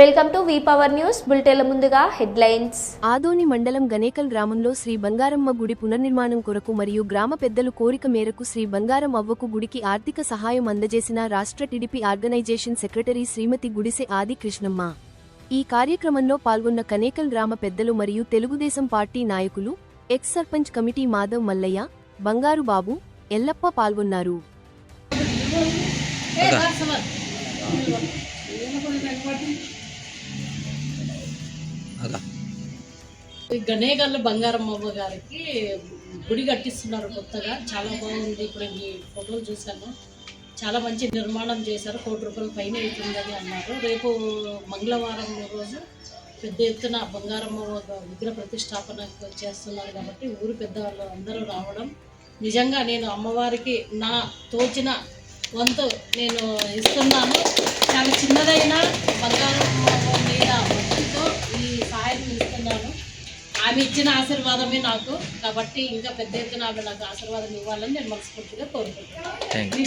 Welcome to V power news. బులెటిన్ల ముందుగా headlines. Adoni మండలం గనేకల్ గ్రామంలో శ్రీ బంగారమ్మ గుడి పునర్నిర్మాణం కొరకు మరియు గ్రామ పెద్దలు కోరిక మేరకు శ్రీ బంగారం అవ్వకు గుడికి ఆర్థిక సహాయం అందజేసిన రాష్ట్ర టిడిపి ఆర్గనైజేషన్ సెక్రటరీ శ్రీమతి గుడిసె ఆది కృష్ణమ్మ. ఈ కార్యక్రమంలో పాల్గొన్న కనేకల్ గ్రామ పెద్దలు మరియు తెలుగుదేశం పార్టీ నాయకులు ఎక్స్ సర్పంచ్ కమిటీ మాధవ్ మల్లయ్య బంగారు బాబు ఎల్లప్ప పాల్గొన్నారు. గనేగల్ల బంగారమ్మ గారికి గుడి కట్టిస్తున్నారు కొత్తగా. చాలా బాగుంది. ఇప్పుడు ఈ ఫోటోలు చూశాను. చాలా మంచి నిర్మాణం చేశారు. కోటి రూపాయల పైన అవుతుందని అన్నారు. రేపు మంగళవారం రోజు పెద్ద ఎత్తున బంగారమ్మ ఒక విగ్రహ ప్రతిష్టాపన చేస్తున్నారు కాబట్టి ఊరు పెద్దవాళ్ళు అందరూ రావడం. నిజంగా నేను అమ్మవారికి నా తోచిన వంతు నేను ఇస్తున్నాను. చాలా చిన్నదైన బంగారం మీద భక్తితో ఈ సహాయం ఇస్తున్నాను. ఆమె ఇచ్చిన ఆశీర్వాదమే నాకు. కాబట్టి ఇంకా పెద్ద ఎత్తున ఆమె నాకు ఆశీర్వాదం ఇవ్వాలని నేను మనస్ఫూర్తిగా కోరుకుంటున్నాను.